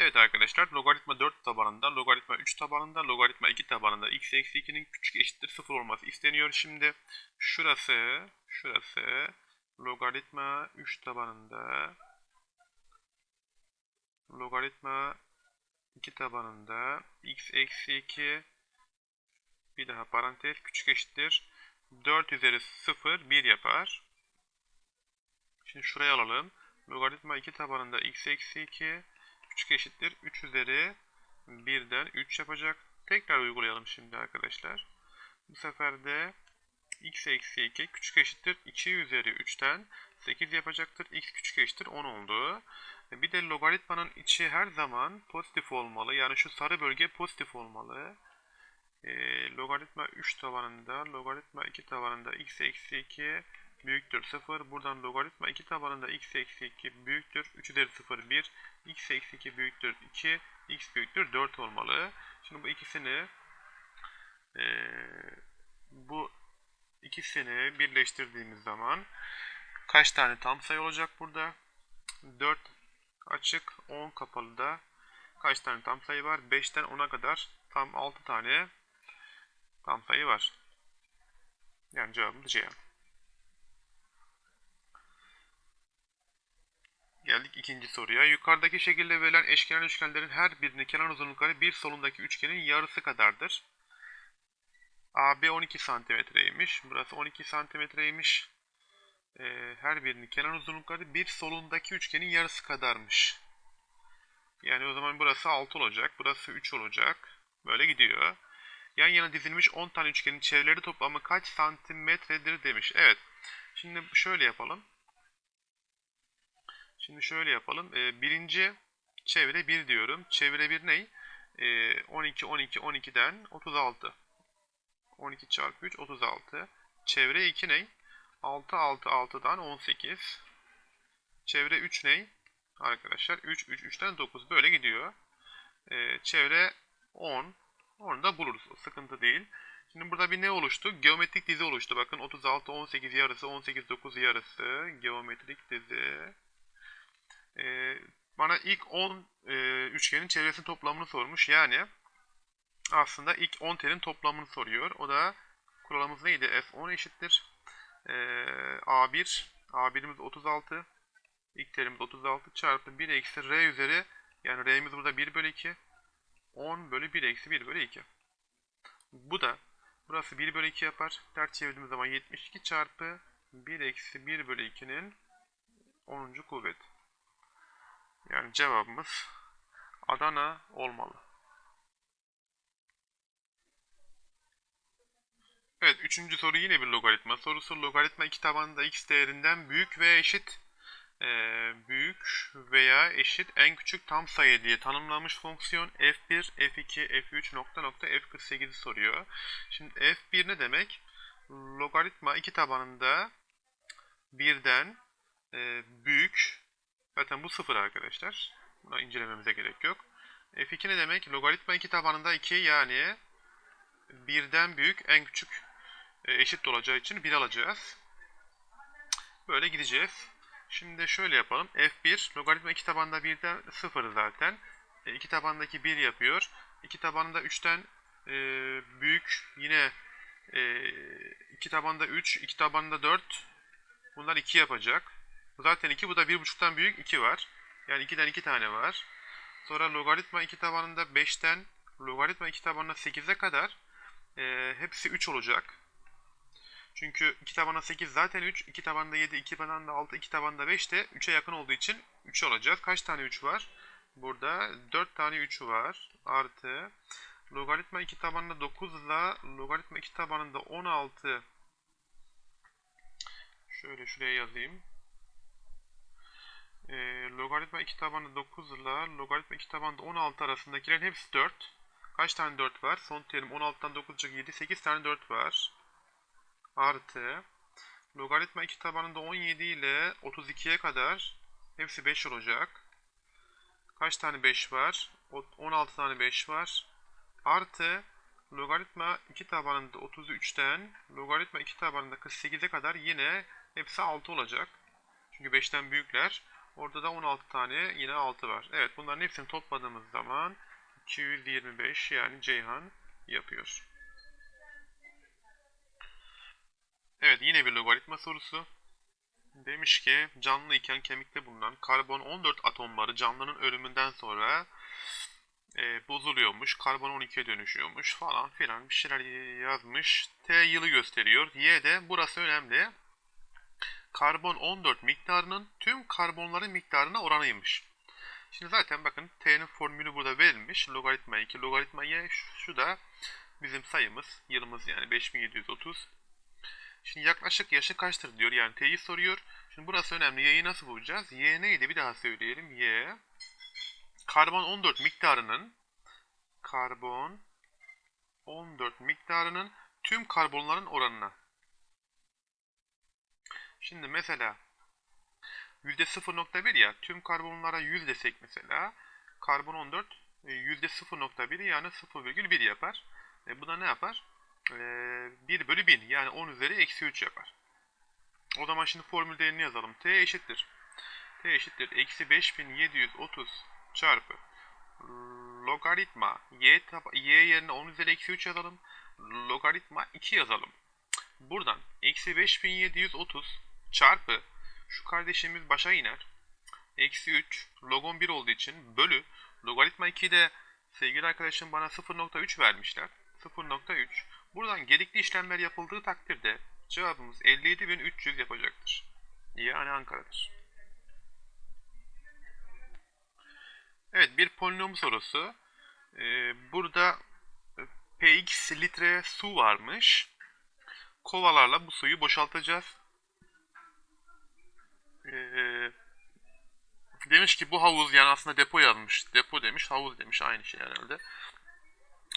Evet arkadaşlar logaritma 4 tabanında, logaritma 3 tabanında, logaritma 2 tabanında x eksi 2'nin küçük eşittir 0 olması isteniyor. Şimdi şurası, şurası logaritma 3 tabanında, logaritma 2 tabanında x eksi 2 bir daha parantez küçük eşittir 4 üzeri 0 1 yapar. Şimdi şuraya alalım. Logaritma 2 tabanında x eksi 2 küçük eşittir 3 üzeri 1'den 3 yapacak. Tekrar uygulayalım şimdi arkadaşlar. Bu sefer de x eksi 2 küçük eşittir 2 üzeri 3'ten 8 yapacaktır. x küçük eşittir 10 oldu. Bir de logaritmanın içi her zaman pozitif olmalı. Yani şu sarı bölge pozitif olmalı. E, logaritma 3 tabanında, logaritma 2 tabanında x eksi 2 büyüktür 0. Buradan logaritma 2 tabanında x eksi 2 büyüktür. 3 üzeri 0 1. x eksi 2 büyüktür 2. x büyüktür 4 olmalı. Şimdi bu ikisini e, bu ikisini birleştirdiğimiz zaman kaç tane tam sayı olacak burada? 4 açık 10 kapalı da kaç tane tam sayı var? 5'ten 10'a kadar tam 6 tane tam sayı var. Yani cevabımız C. Geldik ikinci soruya. Yukarıdaki şekilde verilen eşkenar üçgenlerin her birinin kenar uzunlukları bir solundaki üçgenin yarısı kadardır. AB 12 santimetreymiş. Burası 12 santimetreymiş. Ee, her birinin kenar uzunlukları bir solundaki üçgenin yarısı kadarmış. Yani o zaman burası 6 olacak. Burası 3 olacak. Böyle gidiyor. Yan yana dizilmiş 10 tane üçgenin çevreleri toplamı kaç santimetredir demiş. Evet. Şimdi şöyle yapalım. Şimdi şöyle yapalım. Ee, birinci çevre 1 diyorum. Çevre 1 ne? Ee, 12, 12, 12'den 36. 12 çarpı 3, 36. Çevre 2 ne? 6, 6, 6'dan 18. Çevre 3 ne? Arkadaşlar 3, 3, 3'ten 9. Böyle gidiyor. Ee, çevre 10. Onu da buluruz. O sıkıntı değil. Şimdi burada bir ne oluştu? Geometrik dizi oluştu. Bakın 36, 18 yarısı, 18, 9 yarısı. Geometrik dizi. Ee, bana ilk 10 e, üçgenin çevresinin toplamını sormuş. Yani aslında ilk 10 telin toplamını soruyor. O da kuralımız neydi? F10 eşittir. Ee, A1. A1'imiz 36. İlk terimiz 36 çarpı 1 eksi R üzeri yani R'miz burada 1 bölü 2. 10 bölü 1 eksi 1 bölü 2. Bu da burası 1 bölü 2 yapar. Ters çevirdiğimiz zaman 72 çarpı 1 eksi 1 bölü 2'nin 10. kuvvet. Yani cevabımız Adana olmalı. Evet, üçüncü soru yine bir logaritma sorusu. Logaritma iki tabanında x değerinden büyük ve eşit ee, büyük veya eşit en küçük tam sayı diye tanımlanmış fonksiyon f1, f2, f3 nokta nokta f48'i soruyor. Şimdi f1 ne demek? Logaritma iki tabanında birden e, büyük Zaten bu sıfır arkadaşlar. Buna incelememize gerek yok. F2 ne demek? Logaritma 2 tabanında 2 yani birden büyük en küçük e, eşit olacağı için 1 alacağız. Böyle gideceğiz. Şimdi şöyle yapalım. F1 logaritma 2 tabanında 1'den 0 zaten. 2 tabandaki 1 yapıyor. 2 tabanında 3'ten e, büyük yine 2 tabanda 3, 2 tabanda 4 bunlar 2 yapacak. Zaten 2. Bu da 1.5'tan büyük 2 var. Yani 2'den 2 tane var. Sonra logaritma 2 tabanında 5'ten logaritma 2 tabanına 8'e kadar e, hepsi 3 olacak. Çünkü 2 tabanına 8 zaten 3. 2 tabanında 7, 2 tabanında 6, 2 tabanında 5 de 3'e yakın olduğu için 3 olacak. Kaç tane 3 var? Burada 4 tane 3 var. Artı logaritma 2 tabanında 9 ile logaritma 2 tabanında 16 şöyle şuraya yazayım. E, logaritma 2 tabanı 9 ile logaritma 2 tabanı 16 arasındakilerin hepsi 4. Kaç tane 4 var? Son terim 16'dan 9 çık 7. 8 tane 4 var. Artı logaritma 2 tabanında 17 ile 32'ye kadar hepsi 5 olacak. Kaç tane 5 var? 16 tane 5 var. Artı logaritma 2 tabanında 33'ten logaritma 2 tabanında 48'e kadar yine hepsi 6 olacak. Çünkü 5'ten büyükler. Orada da 16 tane yine 6 var. Evet bunların hepsini topladığımız zaman 225 yani Ceyhan yapıyor. Evet yine bir logaritma sorusu. Demiş ki canlı iken kemikte bulunan karbon 14 atomları canlının ölümünden sonra e, bozuluyormuş. Karbon 12'ye dönüşüyormuş falan filan bir şeyler yazmış. T yılı gösteriyor. Y de burası önemli. Karbon 14 miktarının tüm karbonların miktarına oranıymış. Şimdi zaten bakın T'nin formülü burada verilmiş. Logaritma 2, logaritma Y şu da bizim sayımız, yılımız yani 5730. Şimdi yaklaşık yaşı kaçtır diyor. Yani T'yi soruyor. Şimdi burası önemli. Y'yi nasıl bulacağız? Y neydi? Bir daha söyleyelim. Y karbon 14 miktarının karbon 14 miktarının tüm karbonların oranına. Şimdi mesela yüzde 0.1 ya tüm karbonlara 100 desek mesela karbon 14 yüzde 0.1 yani 0,1 yapar. E, bu da ne yapar? E, 1 bölü 1000 yani 10 üzeri eksi 3 yapar. O zaman şimdi formül değerini yazalım. T eşittir. T eşittir. Eksi 5730 çarpı logaritma y, y yerine 10 üzeri eksi 3 yazalım. Logaritma 2 yazalım. Buradan eksi 5730 çarpı şu kardeşimiz başa iner. Eksi 3 logon 1 olduğu için bölü logaritma 2'de sevgili arkadaşım bana 0.3 vermişler. 0.3 buradan gerekli işlemler yapıldığı takdirde cevabımız 57.300 yapacaktır. Yani Ankara'dır. Evet bir polinom sorusu. Ee, burada px litre su varmış. Kovalarla bu suyu boşaltacağız. Ee, demiş ki bu havuz yani aslında depo yazmış. Depo demiş, havuz demiş aynı şey herhalde.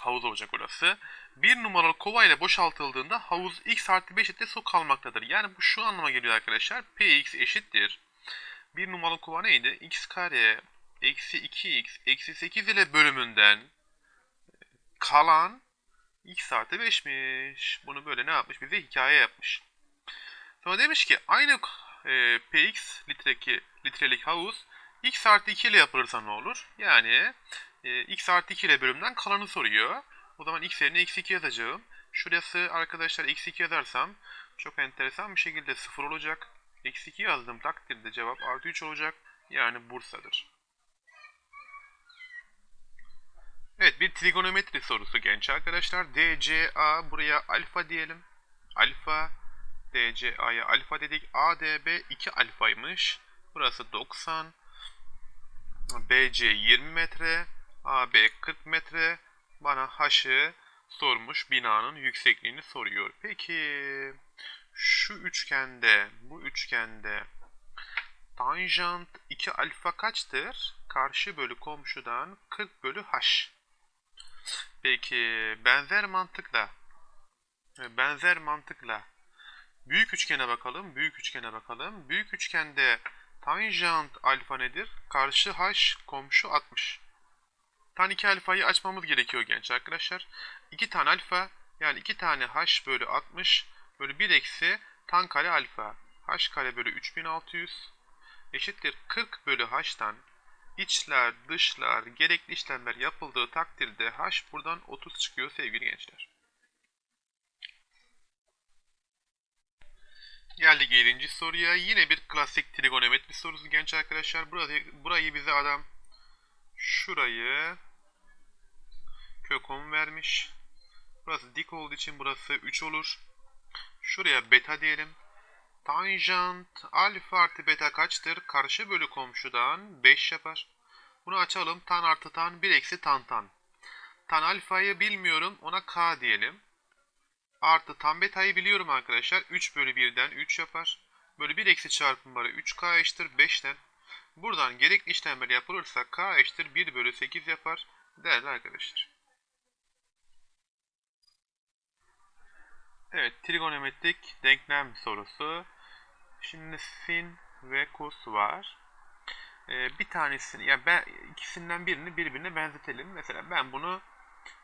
Havuz olacak orası. Bir numaralı kova ile boşaltıldığında havuz x artı 5 litre su kalmaktadır. Yani bu şu anlama geliyor arkadaşlar. px eşittir. Bir numaralı kova neydi? x kare eksi 2x eksi 8 ile bölümünden kalan x artı 5'miş. Bunu böyle ne yapmış? Bize hikaye yapmış. Sonra demiş ki aynı e, px litreki, litrelik havuz x artı 2 ile yapılırsa ne olur? Yani e, x artı 2 ile bölümden kalanı soruyor. O zaman x yerine eksi 2 yazacağım. Şurası arkadaşlar eksi 2 yazarsam çok enteresan bir şekilde 0 olacak. Eksi 2 yazdığım takdirde cevap artı 3 olacak. Yani Bursa'dır. Evet bir trigonometri sorusu genç arkadaşlar. DCA buraya alfa diyelim. Alfa DCA'ya alfa dedik. ADB 2 alfaymış. Burası 90. BC 20 metre. AB 40 metre. Bana H'ı sormuş. Binanın yüksekliğini soruyor. Peki şu üçgende, bu üçgende tanjant 2 alfa kaçtır? Karşı bölü komşudan 40 bölü H. Peki benzer mantıkla benzer mantıkla büyük üçgene bakalım. Büyük üçgene bakalım. Büyük üçgende tanjant alfa nedir? Karşı h komşu 60. Tan 2 alfayı açmamız gerekiyor genç arkadaşlar. 2 tane alfa yani 2 tane h bölü 60 bölü 1 eksi tan kare alfa. h kare bölü 3600 eşittir 40 bölü h'tan içler, dışlar, gerekli işlemler yapıldığı takdirde h buradan 30 çıkıyor sevgili gençler. Geldik 7. soruya. Yine bir klasik trigonometri sorusu genç arkadaşlar. Burayı, burayı bize adam şurayı kök 10 vermiş. Burası dik olduğu için burası 3 olur. Şuraya beta diyelim. Tanjant alfa artı beta kaçtır? Karşı bölü komşudan 5 yapar. Bunu açalım. Tan artı tan 1 eksi tan tan. Tan alfayı bilmiyorum. Ona k diyelim. Artı tan beta'yı biliyorum arkadaşlar. 3 bölü 1'den 3 yapar. Bölü 1 eksi çarpımları 3k eşittir 5'ten. Buradan gerekli işlemler yapılırsa k eşittir 1 bölü 8 yapar. Değerli arkadaşlar. Evet, trigonometrik denklem sorusu. Şimdi sin ve cos var. Ee, bir tanesini, yani ben ikisinden birini birbirine benzetelim. Mesela ben bunu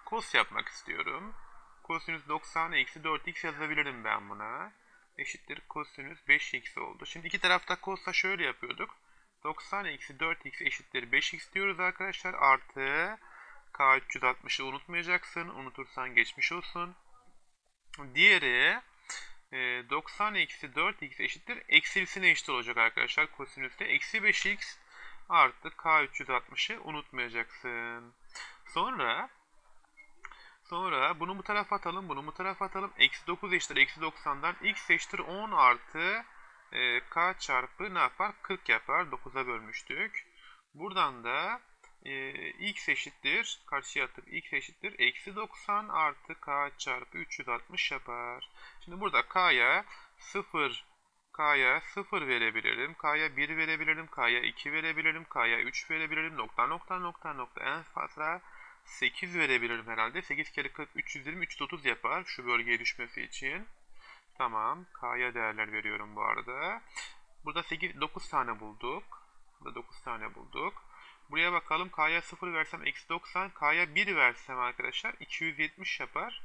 cos yapmak istiyorum. Kosinüs 90 eksi 4x yazabilirim ben buna. Eşittir kosinüs 5x oldu. Şimdi iki tarafta cos'ta şöyle yapıyorduk. 90 eksi 4x eşittir 5x diyoruz arkadaşlar. Artı K360'ı unutmayacaksın. Unutursan geçmiş olsun. Diğeri e, 90 eksi 4x eşittir. Eksilisine eşit olacak arkadaşlar. Kosinüste eksi 5x artı K360'ı unutmayacaksın. Sonra Sonra bunu bu tarafa atalım, bunu bu tarafa atalım. Eksi 9 eşittir eksi 90'dan x eşittir 10 artı e, k çarpı ne yapar? 40 yapar. 9'a bölmüştük. Buradan da e, x eşittir, karşıya attık x eşittir. Eksi 90 artı k çarpı 360 yapar. Şimdi burada k'ya 0 K'ya 0 verebilirim. K'ya 1 verebilirim. K'ya 2 verebilirim. K'ya 3 verebilirim. Nokta nokta nokta nokta en fazla 8 verebilirim herhalde. 8 kere 40 320 330 yapar şu bölgeye düşmesi için. Tamam. K'ya değerler veriyorum bu arada. Burada 8 9 tane bulduk. Burada 9 tane bulduk. Buraya bakalım. K'ya 0 versem eksi 90. K'ya 1 versem arkadaşlar 270 yapar.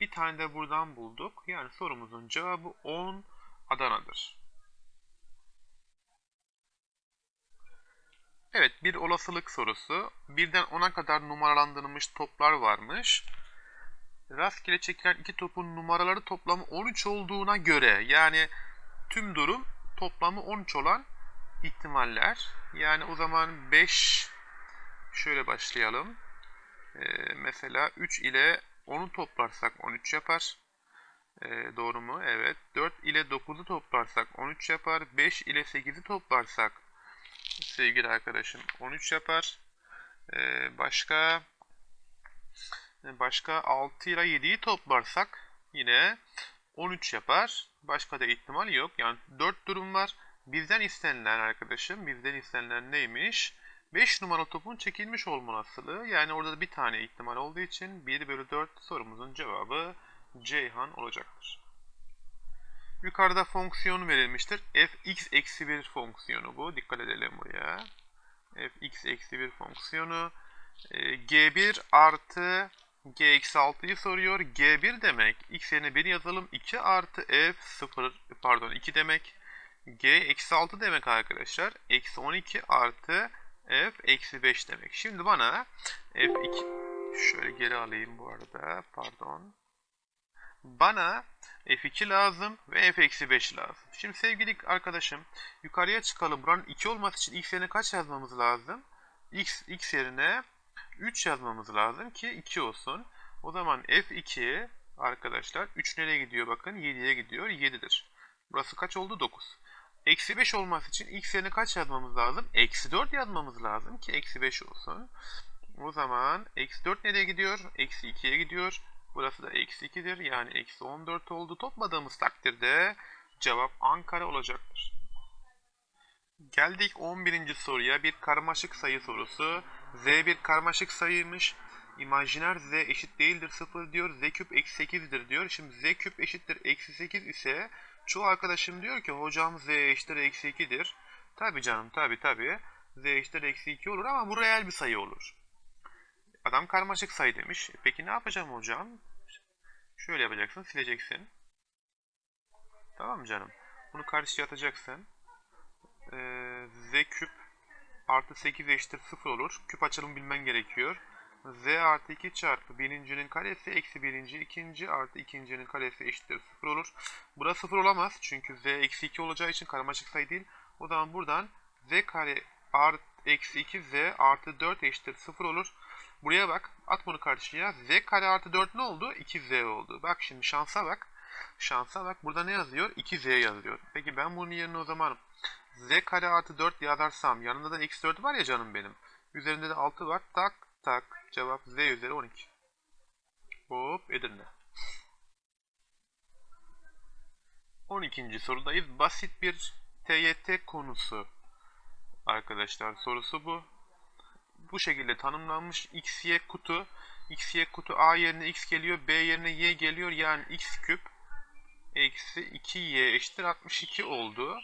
Bir tane de buradan bulduk. Yani sorumuzun cevabı 10 Adana'dır. Evet bir olasılık sorusu. Birden 10'a kadar numaralandırılmış toplar varmış. Rastgele çekilen iki topun numaraları toplamı 13 olduğuna göre yani tüm durum toplamı 13 olan ihtimaller. Yani o zaman 5 şöyle başlayalım. Ee, mesela 3 ile 10'u toplarsak 13 yapar. Ee, doğru mu? Evet. 4 ile 9'u toplarsak 13 yapar. 5 ile 8'i toplarsak sevgili arkadaşım 13 yapar. Ee, başka başka 6 ile 7'yi toplarsak yine 13 yapar. Başka da ihtimal yok. Yani 4 durum var. Bizden istenilen arkadaşım, bizden istenilen neymiş? 5 numaralı topun çekilmiş olma olasılığı. Yani orada da bir tane ihtimal olduğu için 1 bölü 4 sorumuzun cevabı Ceyhan olacaktır. Yukarıda fonksiyon verilmiştir. fx eksi 1 fonksiyonu bu. Dikkat edelim buraya. fx eksi 1 fonksiyonu. E, g1 artı g eksi 6'yı soruyor. g1 demek. x yerine 1 yazalım. 2 artı f 0 pardon 2 demek. g eksi 6 demek arkadaşlar. Eksi 12 artı f eksi 5 demek. Şimdi bana f2 şöyle geri alayım bu arada. Pardon. Bana f2 lazım ve f-5 lazım. Şimdi sevgili arkadaşım yukarıya çıkalım. Buranın 2 olması için x yerine kaç yazmamız lazım? x, x yerine 3 yazmamız lazım ki 2 olsun. O zaman f2 arkadaşlar 3 nereye gidiyor bakın 7'ye gidiyor 7'dir. Burası kaç oldu 9. Eksi 5 olması için x yerine kaç yazmamız lazım? Eksi 4 yazmamız lazım ki eksi 5 olsun. O zaman eksi 4 nereye gidiyor? Eksi 2'ye gidiyor. Burası da eksi 2'dir. Yani eksi 14 oldu. Topladığımız takdirde cevap Ankara olacaktır. Geldik 11. soruya. Bir karmaşık sayı sorusu. Z bir karmaşık sayıymış. İmajiner z eşit değildir 0 diyor. z küp eksi 8'dir diyor. Şimdi z küp eşittir eksi 8 ise çoğu arkadaşım diyor ki hocam z eşittir eksi 2'dir. Tabi canım tabi tabi. z eşittir eksi 2 olur ama bu reel bir sayı olur. Adam karmaşık sayı demiş. Peki ne yapacağım hocam? Şöyle yapacaksın, sileceksin. Tamam mı canım? Bunu karşıya atacaksın. Ee, z küp artı 8 eşittir 0 olur. Küp açılımı bilmen gerekiyor. z artı 2 çarpı birincinin karesi eksi birinci ikinci artı ikincinin karesi eşittir 0 olur. Burası 0 olamaz çünkü z eksi 2 olacağı için karmaşık sayı değil. O zaman buradan z kare artı eksi 2 z artı 4 eşittir 0 olur. Buraya bak. At bunu karşıya. Z kare artı 4 ne oldu? 2Z oldu. Bak şimdi şansa bak. Şansa bak. Burada ne yazıyor? 2Z yazıyor. Peki ben bunun yerine o zaman Z kare artı 4 yazarsam yanında da x 4 var ya canım benim. Üzerinde de 6 var. Tak tak. Cevap Z üzeri 12. Hop Edirne. 12. sorudayız. Basit bir TYT konusu. Arkadaşlar sorusu bu bu şekilde tanımlanmış x, y kutu. x, y kutu a yerine x geliyor, b yerine y geliyor. Yani x küp eksi 2y eşittir 62 oldu.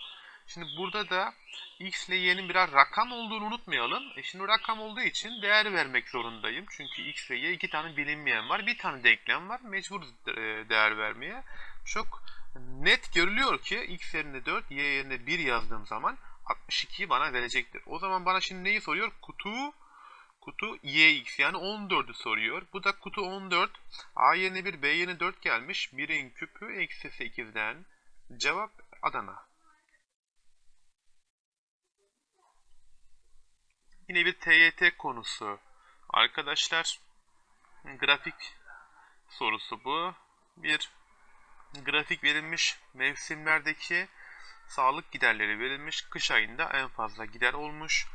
Şimdi burada da x ile y'nin birer rakam olduğunu unutmayalım. E şimdi rakam olduğu için değer vermek zorundayım. Çünkü x ve y iki tane bilinmeyen var. Bir tane denklem var. Mecbur e, değer vermeye. Çok net görülüyor ki x yerine 4, y yerine 1 yazdığım zaman 62'yi bana verecektir. O zaman bana şimdi neyi soruyor? Kutu kutu yx yani 14'ü soruyor. Bu da kutu 14. A yerine 1, B yerine 4 gelmiş. 1'in küpü eksi 8'den. Cevap Adana. Yine bir TYT konusu. Arkadaşlar grafik sorusu bu. Bir grafik verilmiş. Mevsimlerdeki sağlık giderleri verilmiş. Kış ayında en fazla gider olmuş.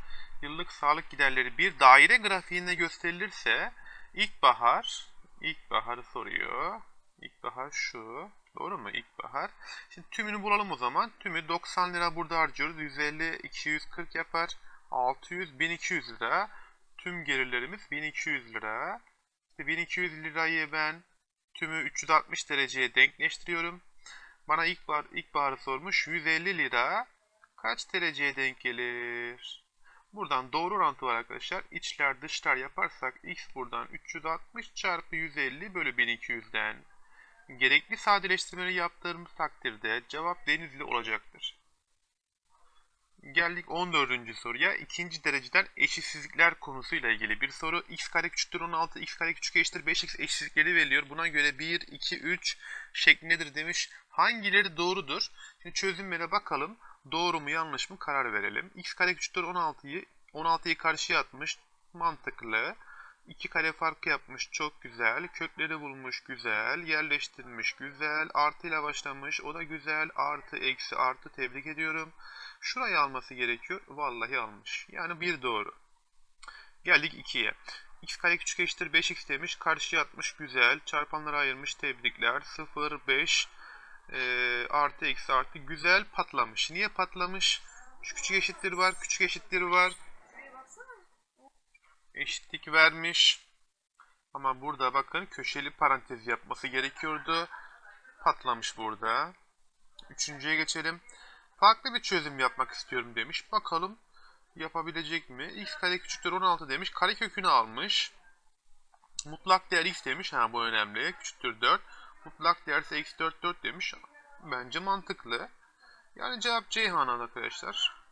Yıllık sağlık giderleri bir daire grafiğinde gösterilirse ilkbahar ilkbaharı soruyor. İlkbahar şu. Doğru mu? İlkbahar. Şimdi tümünü bulalım o zaman. Tümü 90 lira burada harcıyoruz. 150, 240 yapar. 600, 1200 lira. Tüm gelirlerimiz 1200 lira. İşte 1200 lirayı ben tümü 360 dereceye denkleştiriyorum. Bana ilkbahar, ilkbaharı sormuş. 150 lira kaç dereceye denk gelir? Buradan doğru orantı var arkadaşlar. İçler dışlar yaparsak x buradan 360 çarpı 150 bölü 1200'den. Gerekli sadeleştirmeleri yaptığımız takdirde cevap denizli olacaktır. Geldik 14. soruya. İkinci dereceden eşitsizlikler konusuyla ilgili bir soru. x kare küçüktür 16, x kare küçük eşittir 5x eşitsizlikleri veriliyor. Buna göre 1, 2, 3 şeklindedir demiş. Hangileri doğrudur? Şimdi çözümlere bakalım. Doğru mu yanlış mı karar verelim. x kare küçüktür 16'yı 16'yı karşıya atmış. Mantıklı. 2 kare farkı yapmış. Çok güzel. Kökleri bulmuş. Güzel. Yerleştirmiş. Güzel. Artı ile başlamış. O da güzel. Artı, eksi, artı. Tebrik ediyorum. Şurayı alması gerekiyor. Vallahi almış. Yani bir doğru. Geldik 2'ye. x kare küçük eşittir 5x demiş. Karşıya atmış. Güzel. Çarpanlara ayırmış. Tebrikler. 0, 5 e, artı eksi artı. Güzel patlamış. Niye patlamış? Şu küçük eşittir var. Küçük eşittir var. Eşitlik vermiş. Ama burada bakın köşeli parantez yapması gerekiyordu. Patlamış burada. Üçüncüye geçelim. Farklı bir çözüm yapmak istiyorum demiş. Bakalım yapabilecek mi? x kare küçüktür 16 demiş. Kare kökünü almış. Mutlak değer x demiş. Ha bu önemli. Küçüktür 4. Mutlak değer ise x 4 4 demiş. Bence mantıklı. Yani cevap Ceyhan arkadaşlar.